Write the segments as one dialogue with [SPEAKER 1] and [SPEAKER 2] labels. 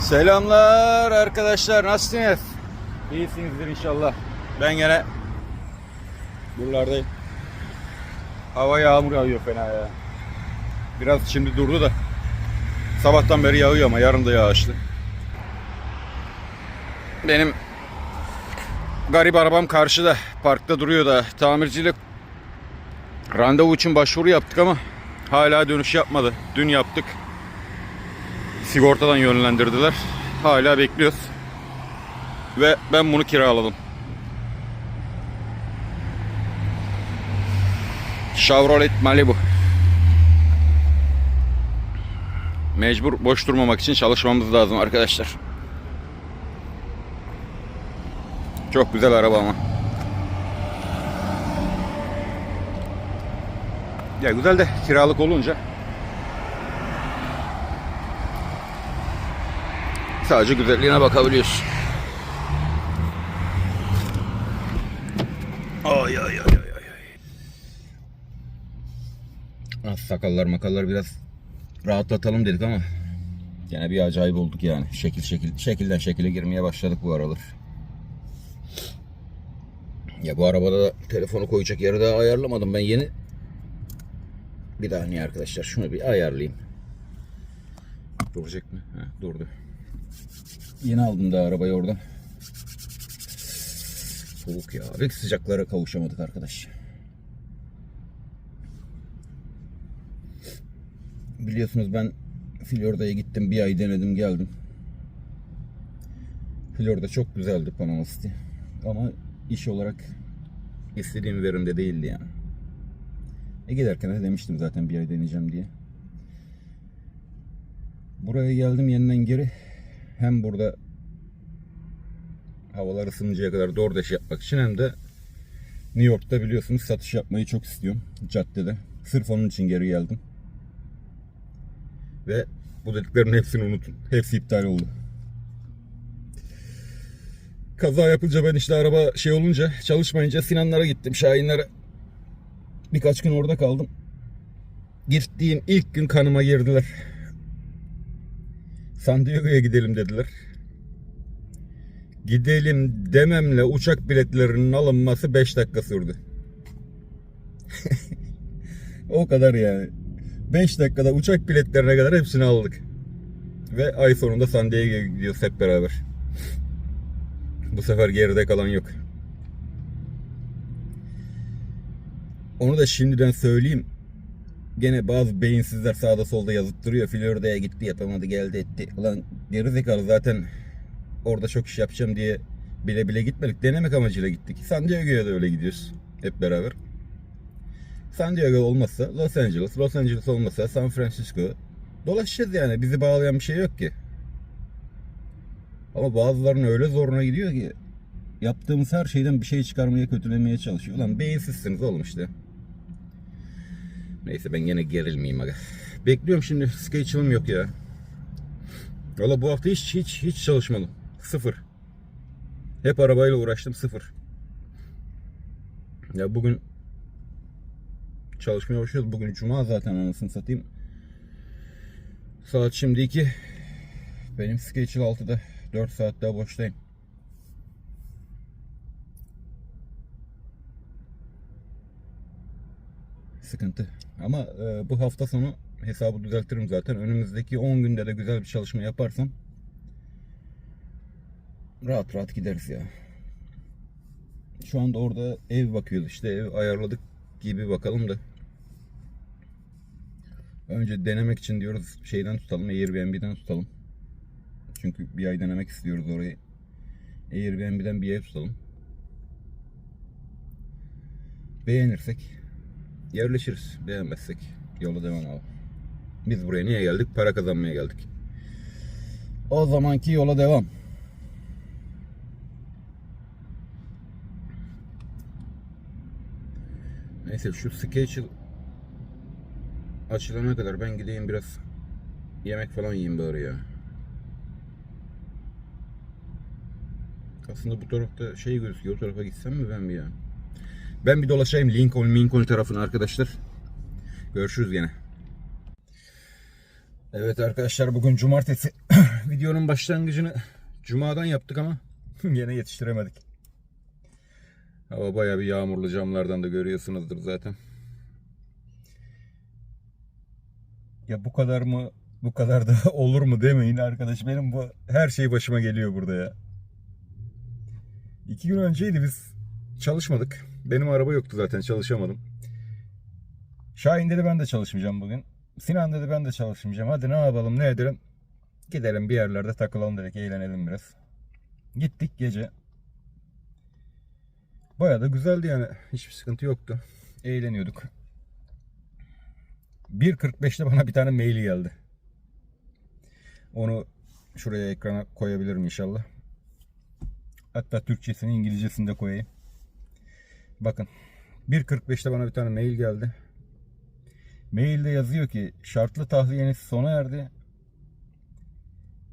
[SPEAKER 1] Selamlar arkadaşlar nasılsınız? İyisinizdir inşallah. Ben gene buralardayım. Hava yağmur yağıyor fena ya. Biraz şimdi durdu da. Sabahtan beri yağıyor ama yarın da yağışlı. Benim garip arabam karşıda. Parkta duruyor da tamircilik randevu için başvuru yaptık ama hala dönüş yapmadı. Dün yaptık. Sigortadan yönlendirdiler. Hala bekliyoruz. Ve ben bunu kiraladım. Chevrolet Malibu. Mecbur boş durmamak için çalışmamız lazım arkadaşlar. Çok güzel araba ama. Ya güzel de kiralık olunca sadece güzelliğine bakabiliyorsun. Ay ay ay ay ay. Az sakallar makallar biraz rahatlatalım dedik ama gene bir acayip olduk yani. Şekil şekil şekilden şekile girmeye başladık bu aralar. Ya bu arabada da telefonu koyacak yeri daha ayarlamadım ben yeni. Bir daha niye arkadaşlar şunu bir ayarlayayım. Duracak mı? Ha, durdu. Yeni aldım da arabayı oradan. Soğuk ya. Pek sıcaklara kavuşamadık arkadaş. Biliyorsunuz ben Florida'ya gittim. Bir ay denedim geldim. Florida çok güzeldi Panama City. Ama iş olarak istediğim verimde değildi yani. E giderken de demiştim zaten bir ay deneyeceğim diye. Buraya geldim yeniden geri. Hem burada havalar ısınıncaya kadar DoorDash yapmak için hem de New York'ta biliyorsunuz satış yapmayı çok istiyorum caddede. Sırf onun için geri geldim. Ve bu dediklerin hepsini unutun. Hepsi iptal oldu. Kaza yapınca ben işte araba şey olunca çalışmayınca Sinanlara gittim Şahinlere. Birkaç gün orada kaldım. Gittiğim ilk gün kanıma girdiler. San Diego'ya gidelim dediler. Gidelim dememle uçak biletlerinin alınması 5 dakika sürdü. o kadar yani. 5 dakikada uçak biletlerine kadar hepsini aldık. Ve ay sonunda San Diego'ya gidiyoruz hep beraber. Bu sefer geride kalan yok. Onu da şimdiden söyleyeyim. Gene bazı beyinsizler sağda solda yazıp duruyor. Florida'ya gitti yapamadı geldi etti. Ulan gerizekalı zaten orada çok iş yapacağım diye bile bile gitmedik. Denemek amacıyla gittik. San Diego'ya da öyle gidiyoruz. Hep beraber. San Diego olmazsa Los Angeles, Los Angeles olmazsa San Francisco. Dolaşacağız yani. Bizi bağlayan bir şey yok ki. Ama bazılarının öyle zoruna gidiyor ki yaptığımız her şeyden bir şey çıkarmaya, kötülemeye çalışıyor. Ulan beyinsizsiniz oğlum işte. Neyse ben gene gerilmeyeyim aga. Bekliyorum şimdi schedule'ım yok ya. Valla bu hafta hiç hiç hiç çalışmadım. Sıfır. Hep arabayla uğraştım sıfır. Ya bugün çalışmaya başlıyoruz. Bugün cuma zaten anasını satayım. Saat şimdi 2. Benim schedule 6'da. 4 saat daha boştayım. Sıkıntı. Ama e, bu hafta sonu hesabı düzeltirim zaten. Önümüzdeki 10 günde de güzel bir çalışma yaparsam rahat rahat gideriz ya. Şu anda orada ev bakıyoruz işte ev ayarladık gibi bakalım da. Önce denemek için diyoruz şeyden tutalım Airbnb'den tutalım. Çünkü bir ay denemek istiyoruz orayı. Airbnb'den bir ev tutalım. Beğenirsek yerleşiriz. Beğenmezsek yola devam abi. Biz buraya niye geldik? Para kazanmaya geldik. O zamanki yola devam. Neyse şu schedule açılana kadar ben gideyim biraz yemek falan yiyeyim bari ya. Aslında bu tarafta şey gözüküyor. O tarafa gitsem mi ben bir ya? Ben bir dolaşayım Lincoln, Lincoln tarafına arkadaşlar. Görüşürüz gene. Evet arkadaşlar bugün cumartesi videonun başlangıcını Cuma'dan yaptık ama yine yetiştiremedik. Hava bayağı bir yağmurlu camlardan da görüyorsunuzdur zaten. Ya bu kadar mı bu kadar da olur mu demeyin arkadaş. Benim bu her şey başıma geliyor burada ya. İki gün önceydi biz çalışmadık. Benim araba yoktu zaten çalışamadım. Şahin dedi ben de çalışmayacağım bugün. Sinan dedi ben de çalışmayacağım. Hadi ne yapalım ne edelim. Gidelim bir yerlerde takılalım dedik eğlenelim biraz. Gittik gece. Bayağı da güzeldi yani. Hiçbir sıkıntı yoktu. Eğleniyorduk. 1.45'te bana bir tane mail geldi. Onu şuraya ekrana koyabilirim inşallah. Hatta Türkçesini İngilizcesini de koyayım. Bakın 1.45'te bana bir tane mail geldi. Mailde yazıyor ki şartlı tahliyeniz sona erdi.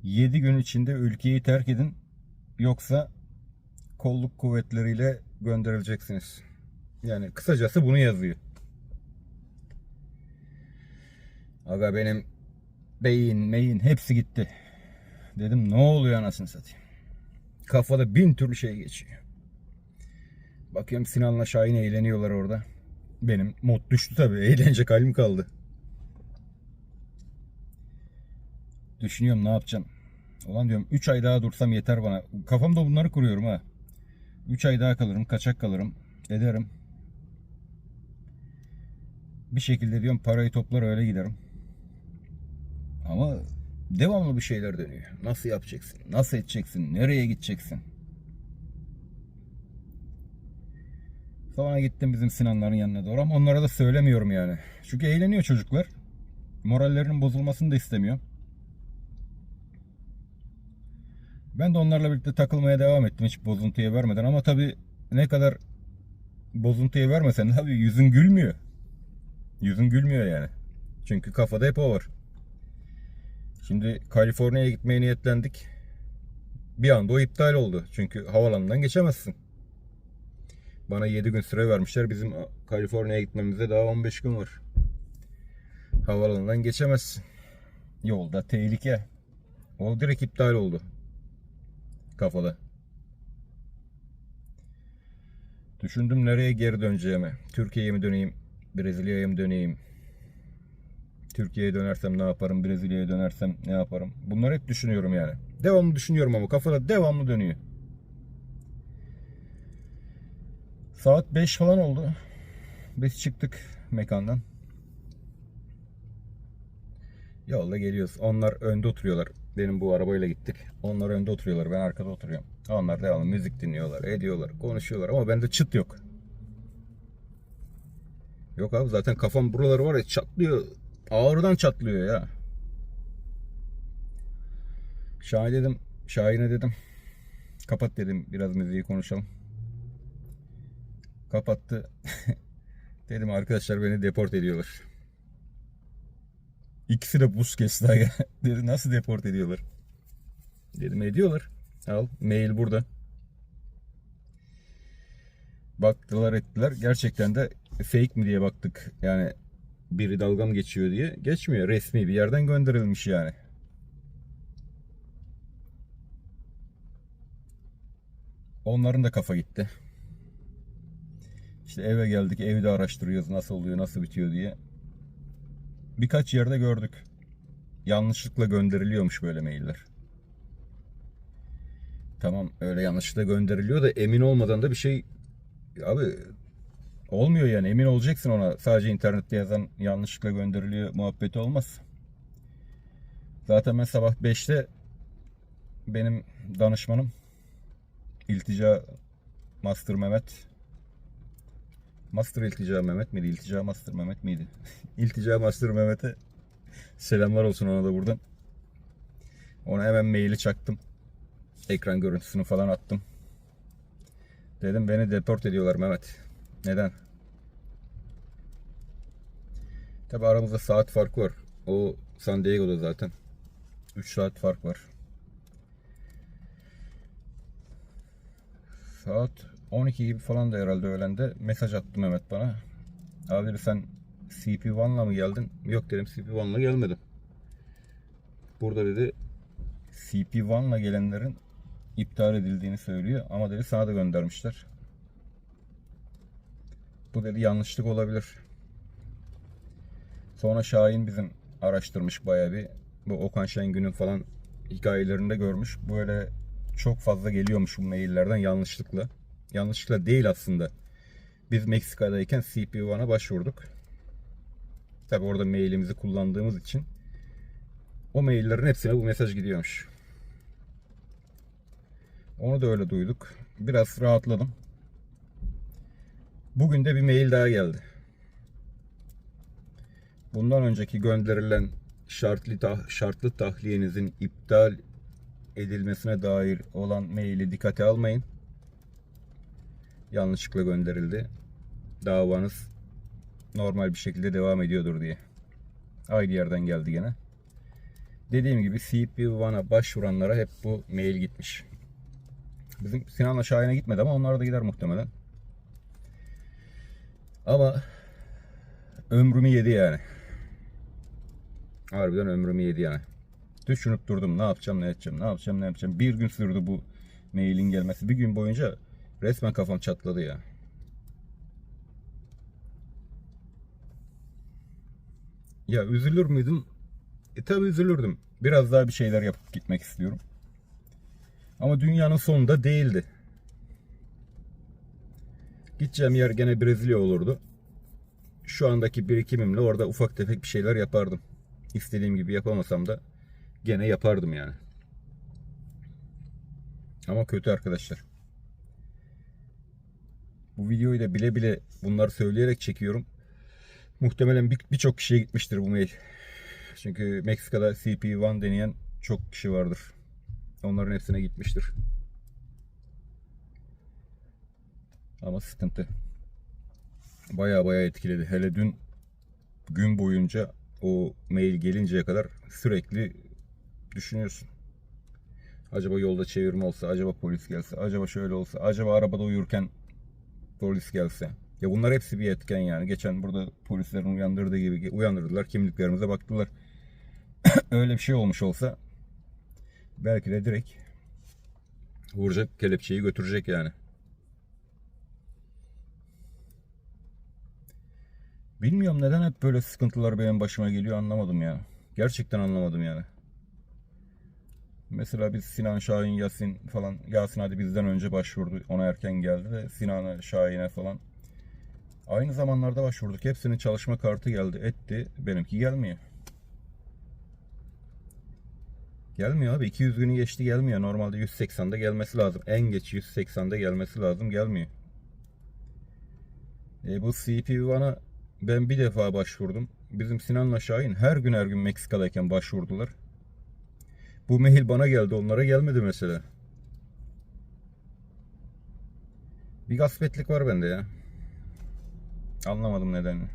[SPEAKER 1] 7 gün içinde ülkeyi terk edin. Yoksa kolluk kuvvetleriyle gönderileceksiniz. Yani kısacası bunu yazıyor. Aga benim beyin, meyin hepsi gitti. Dedim ne oluyor anasını satayım. Kafada bin türlü şey geçiyor. Bakıyorum Sinan'la Şahin eğleniyorlar orada. Benim mod düştü tabii. Eğlenecek halim kaldı. Düşünüyorum ne yapacağım. Ulan diyorum 3 ay daha dursam yeter bana. Kafamda bunları kuruyorum ha. 3 ay daha kalırım, kaçak kalırım. Ederim. Bir şekilde diyorum parayı toplar öyle giderim. Ama devamlı bir şeyler dönüyor. Nasıl yapacaksın? Nasıl edeceksin? Nereye gideceksin? Sonra gittim bizim Sinanların yanına doğru ama onlara da söylemiyorum yani. Çünkü eğleniyor çocuklar. Morallerinin bozulmasını da istemiyor. Ben de onlarla birlikte takılmaya devam ettim hiç bozuntuya vermeden ama tabii ne kadar bozuntuya vermesen tabii yüzün gülmüyor. Yüzün gülmüyor yani. Çünkü kafada hep o var. Şimdi Kaliforniya'ya gitmeye niyetlendik. Bir anda o iptal oldu. Çünkü havalanından geçemezsin. Bana 7 gün süre vermişler. Bizim Kaliforniya'ya gitmemize daha 15 gün var. Havalanından geçemezsin. Yolda tehlike. O direkt iptal oldu. Kafada. Düşündüm nereye geri döneceğimi. Türkiye'ye mi döneyim? Brezilya'ya mı döneyim? Türkiye'ye dönersem ne yaparım? Brezilya'ya dönersem ne yaparım? Bunları hep düşünüyorum yani. Devamlı düşünüyorum ama kafada devamlı dönüyor. Saat 5 falan oldu. Biz çıktık mekandan. Yolda geliyoruz. Onlar önde oturuyorlar. Benim bu arabayla gittik. Onlar önde oturuyorlar. Ben arkada oturuyorum. Onlar devamlı müzik dinliyorlar, ediyorlar, konuşuyorlar ama bende çıt yok. Yok abi zaten kafam buraları var ya çatlıyor. Ağrıdan çatlıyor ya. Şahin dedim, Şahin'e dedim. Kapat dedim biraz müziği konuşalım. Kapattı. dedim arkadaşlar beni deport ediyorlar. İkisi de buz kesti aga. Dedi nasıl deport ediyorlar? Dedim ediyorlar. Al mail burada. Baktılar ettiler. Gerçekten de fake mi diye baktık. Yani biri dalgam geçiyor diye. Geçmiyor. Resmi bir yerden gönderilmiş yani. Onların da kafa gitti. İşte eve geldik. Evde araştırıyoruz nasıl oluyor, nasıl bitiyor diye. Birkaç yerde gördük. Yanlışlıkla gönderiliyormuş böyle mailler. Tamam öyle yanlışlıkla gönderiliyor da emin olmadan da bir şey abi olmuyor yani emin olacaksın ona sadece internette yazan yanlışlıkla gönderiliyor muhabbeti olmaz. Zaten ben sabah 5'te benim danışmanım İltica Master Mehmet Master İltica Mehmet miydi? İltica Master Mehmet miydi? İltica Master Mehmet'e selamlar olsun ona da buradan. Ona hemen maili çaktım. Ekran görüntüsünü falan attım. Dedim beni deport ediyorlar Mehmet. Neden? Tabi aramızda saat farkı var. O San Diego'da zaten. 3 saat fark var. Saat 12 gibi falan da herhalde öğlende mesaj attı Mehmet bana. Abi sen CP1'la mı geldin? Yok dedim CP1'la gelmedim. Burada dedi CP1'la gelenlerin iptal edildiğini söylüyor. Ama dedi sana da göndermişler. Bu dedi yanlışlık olabilir. Sonra Şahin bizim araştırmış bayağı bir. Bu Okan Şengün'ün falan hikayelerinde görmüş. Böyle çok fazla geliyormuş bu maillerden yanlışlıkla. Yanlışlıkla değil aslında. Biz Meksika'dayken CP1'a başvurduk. Tabi orada mailimizi kullandığımız için o maillerin hepsine bu mesaj gidiyormuş. Onu da öyle duyduk. Biraz rahatladım. Bugün de bir mail daha geldi. Bundan önceki gönderilen şartlı tah- şartlı tahliyenizin iptal edilmesine dair olan maili dikkate almayın. Yanlışlıkla gönderildi. Davanız normal bir şekilde devam ediyordur diye. Aynı yerden geldi gene. Dediğim gibi CP1'a başvuranlara hep bu mail gitmiş. Bizim Sinan'la Şahin'e gitmedi ama onlara da gider muhtemelen. Ama ömrümü yedi yani. Harbiden ömrümü yedi yani. Düşünüp durdum ne yapacağım ne edeceğim ne yapacağım ne yapacağım. Bir gün sürdü bu mailin gelmesi. Bir gün boyunca resmen kafam çatladı ya. Ya üzülür müydüm? E tabi üzülürdüm. Biraz daha bir şeyler yapıp gitmek istiyorum. Ama dünyanın sonunda değildi. Gideceğim yer gene Brezilya olurdu. Şu andaki birikimimle orada ufak tefek bir şeyler yapardım. İstediğim gibi yapamasam da gene yapardım yani. Ama kötü arkadaşlar. Bu videoyu da bile bile bunları söyleyerek çekiyorum. Muhtemelen bir- birçok kişiye gitmiştir bu mail. Çünkü Meksika'da CP1 deneyen çok kişi vardır. Onların hepsine gitmiştir. Ama sıkıntı. Baya baya etkiledi. Hele dün gün boyunca o mail gelinceye kadar sürekli düşünüyorsun. Acaba yolda çevirme olsa, acaba polis gelse, acaba şöyle olsa, acaba arabada uyurken polis gelse. Ya bunlar hepsi bir etken yani. Geçen burada polislerin uyandırdığı gibi uyandırdılar. Kimliklerimize baktılar. Öyle bir şey olmuş olsa belki de direkt vuracak kelepçeyi götürecek yani. Bilmiyorum neden hep böyle sıkıntılar benim başıma geliyor anlamadım ya. Gerçekten anlamadım yani. Mesela biz Sinan Şahin Yasin falan Yasin hadi bizden önce başvurdu. Ona erken geldi de Sinan'a Şahin'e falan. Aynı zamanlarda başvurduk. Hepsinin çalışma kartı geldi etti. Benimki gelmiyor. Gelmiyor abi. 200 günü geçti gelmiyor. Normalde 180'de gelmesi lazım. En geç 180'de gelmesi lazım. Gelmiyor. E, bu CP1'a ben bir defa başvurdum. Bizim Sinan'la Şahin her gün her gün Meksika'dayken başvurdular. Bu mail bana geldi. Onlara gelmedi mesela. Bir gaspetlik var bende ya. Anlamadım nedenini.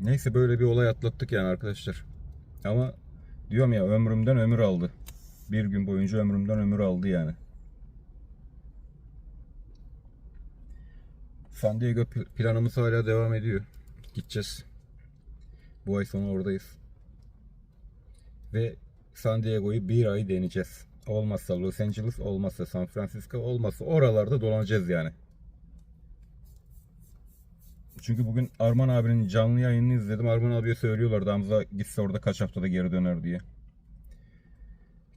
[SPEAKER 1] Neyse böyle bir olay atlattık yani arkadaşlar. Ama diyorum ya ömrümden ömür aldı. Bir gün boyunca ömrümden ömür aldı yani. San Diego pl- planımız hala devam ediyor. Gideceğiz. Bu ay sonu oradayız. Ve San Diego'yu bir ay deneyeceğiz. Olmazsa Los Angeles, olmazsa San Francisco, olmazsa oralarda dolanacağız yani. Çünkü bugün Arman abinin canlı yayınını izledim. Arman abiye söylüyorlardı Hamza gitse orada kaç haftada geri döner diye.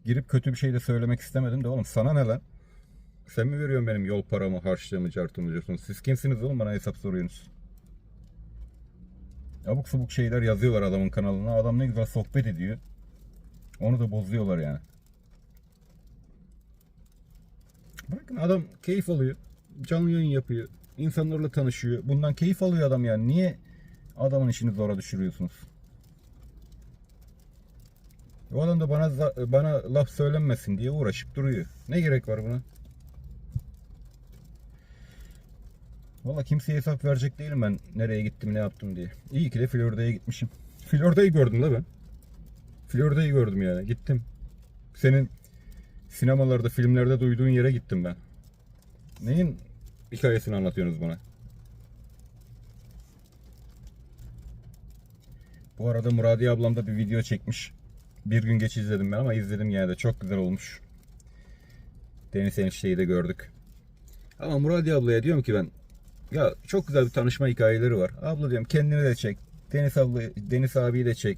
[SPEAKER 1] Girip kötü bir şey de söylemek istemedim de oğlum sana ne lan? Sen mi veriyorsun benim yol paramı, harçlığımı, cartımı diyorsunuz? Siz kimsiniz oğlum bana hesap soruyorsunuz? Abuk sabuk şeyler yazıyorlar adamın kanalına. Adam ne güzel sohbet ediyor. Onu da bozuyorlar yani. Bırakın adam keyif alıyor. Canlı yayın yapıyor. İnsanlarla tanışıyor. Bundan keyif alıyor adam yani. Niye adamın işini zora düşürüyorsunuz? O adam da bana bana laf söylenmesin diye uğraşıp duruyor. Ne gerek var buna? Valla kimseye hesap verecek değilim ben nereye gittim ne yaptım diye. İyi ki de Florida'ya gitmişim. Florida'yı gördüm la ben. Florida'yı gördüm yani gittim. Senin sinemalarda filmlerde duyduğun yere gittim ben. Neyin hikayesini anlatıyorsunuz bana? Bu arada Muradi ablam da bir video çekmiş. Bir gün geç izledim ben ama izledim yani de çok güzel olmuş. Deniz enişteyi de gördük. Ama Muradi ablaya diyorum ki ben ya çok güzel bir tanışma hikayeleri var. Abla diyorum kendini de çek. Deniz abla, Deniz abiyi de çek.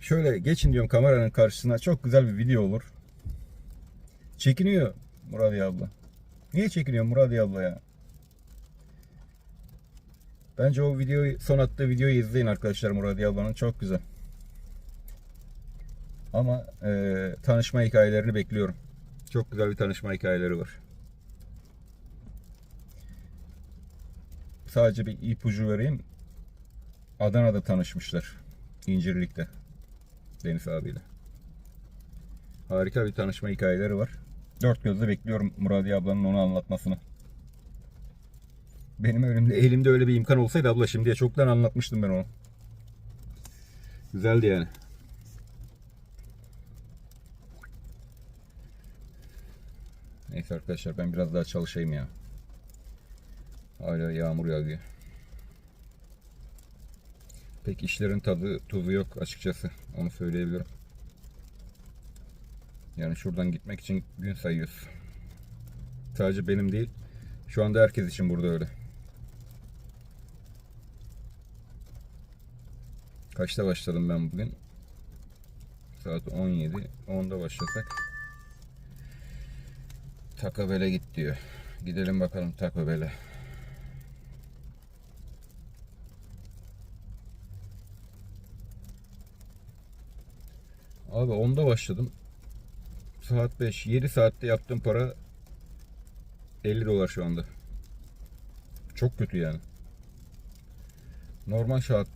[SPEAKER 1] Şöyle geçin diyorum kameranın karşısına. Çok güzel bir video olur. Çekiniyor Muradiye abla. Niye çekiniyor Muradiye abla ya? Bence o videoyu son attığı videoyu izleyin arkadaşlar Muradiye ablanın çok güzel. Ama e, tanışma hikayelerini bekliyorum. Çok güzel bir tanışma hikayeleri var. Sadece bir ipucu vereyim. Adana'da tanışmışlar. İncirlik'te. Deniz abiyle. Harika bir tanışma hikayeleri var. Dört gözle bekliyorum Muradiye ablanın onu anlatmasını. Benim önümde, elimde öyle bir imkan olsaydı abla şimdiye çoktan anlatmıştım ben onu. Güzeldi yani. Neyse arkadaşlar ben biraz daha çalışayım ya. Hala yağmur yağıyor. Pek işlerin tadı tuzu yok açıkçası. Onu söyleyebilirim. Yani şuradan gitmek için gün sayıyoruz. Sadece benim değil. Şu anda herkes için burada öyle. Kaçta başladım ben bugün? Saat 17. 10'da başlasak. Taco git diyor. Gidelim bakalım Taco Bell'e. Abi 10'da başladım. Saat 5. 7 saatte yaptığım para 50 dolar şu anda. Çok kötü yani. Normal şart,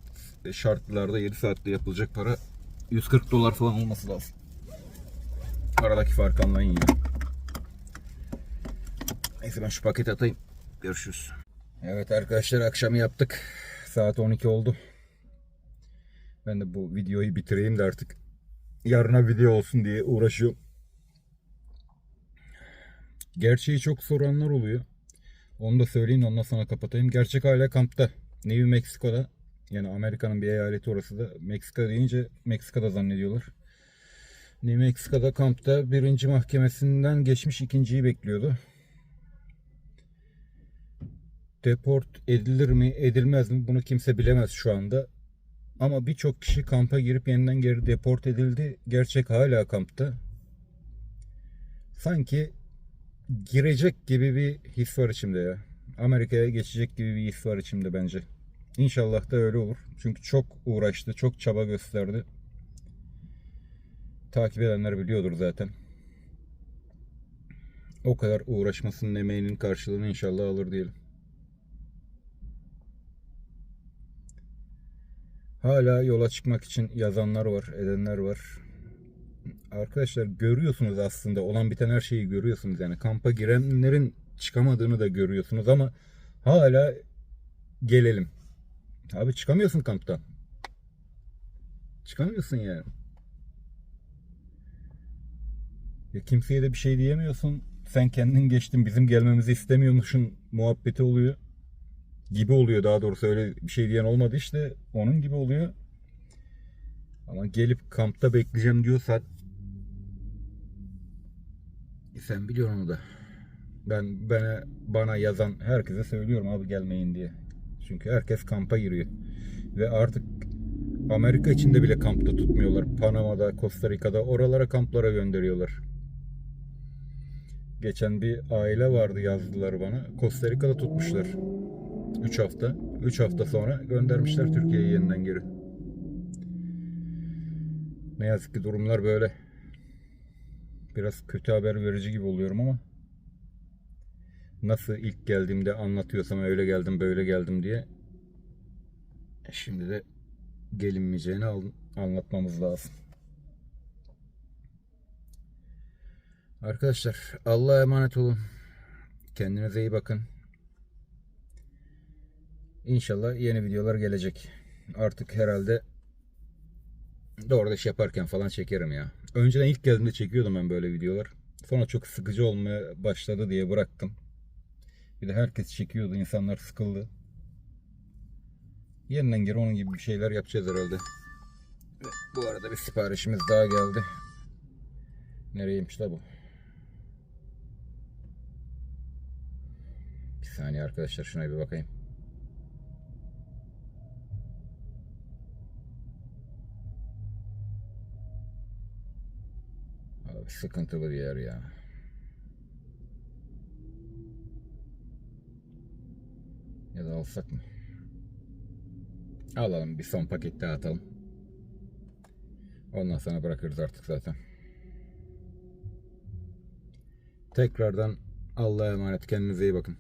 [SPEAKER 1] şartlarda 7 saatte yapılacak para 140 dolar falan olması lazım. Aradaki farkı anlayın ya. Neyse ben şu paketi atayım. Görüşürüz. Evet arkadaşlar akşamı yaptık. Saat 12 oldu. Ben de bu videoyu bitireyim de artık yarına video olsun diye uğraşıyorum. Gerçeği çok soranlar oluyor. Onu da söyleyeyim ondan sonra kapatayım. Gerçek hala kampta. New Mexico'da. Yani Amerika'nın bir eyaleti orası da. Meksika deyince Meksika'da zannediyorlar. New Mexico'da kampta birinci mahkemesinden geçmiş ikinciyi bekliyordu. Deport edilir mi edilmez mi bunu kimse bilemez şu anda. Ama birçok kişi kampa girip yeniden geri deport edildi. Gerçek hala kampta. Sanki girecek gibi bir his var içimde ya. Amerika'ya geçecek gibi bir his var içimde bence. İnşallah da öyle olur. Çünkü çok uğraştı, çok çaba gösterdi. Takip edenler biliyordur zaten. O kadar uğraşmasının emeğinin karşılığını inşallah alır diyelim. Hala yola çıkmak için yazanlar var, edenler var. Arkadaşlar görüyorsunuz aslında olan biten her şeyi görüyorsunuz yani kampa girenlerin çıkamadığını da görüyorsunuz ama hala gelelim. Abi çıkamıyorsun kamptan. Çıkamıyorsun yani. Ya kimseye de bir şey diyemiyorsun. Sen kendin geçtin bizim gelmemizi istemiyormuşsun muhabbeti oluyor. Gibi oluyor daha doğrusu öyle bir şey diyen olmadı işte onun gibi oluyor. Ama gelip kampta bekleyeceğim diyorsan sen biliyorsun onu da. Ben bana, bana yazan herkese söylüyorum abi gelmeyin diye. Çünkü herkes kampa giriyor. Ve artık Amerika içinde bile kampta tutmuyorlar. Panama'da, Costa Rica'da oralara kamplara gönderiyorlar. Geçen bir aile vardı yazdılar bana. Costa Rica'da tutmuşlar. 3 hafta. 3 hafta sonra göndermişler Türkiye'ye yeniden geri. Ne yazık ki durumlar böyle. Biraz kötü haber verici gibi oluyorum ama nasıl ilk geldiğimde anlatıyorsam öyle geldim böyle geldim diye şimdi de gelinmeyeceğini anlatmamız lazım. Arkadaşlar Allah'a emanet olun. Kendinize iyi bakın. İnşallah yeni videolar gelecek. Artık herhalde doğru iş yaparken falan çekerim ya. Önceden ilk geldiğimde çekiyordum ben böyle videolar. Sonra çok sıkıcı olmaya başladı diye bıraktım. Bir de herkes çekiyordu. insanlar sıkıldı. Yeniden geri onun gibi bir şeyler yapacağız herhalde. Ve bu arada bir siparişimiz daha geldi. Nereymiş la bu? Bir saniye arkadaşlar şuna bir bakayım. Sıkıntılı bir yer ya. Ya da alsak mı? Alalım bir son paket daha atalım. Ondan sonra bırakırız artık zaten. Tekrardan Allah'a emanet kendinize iyi bakın.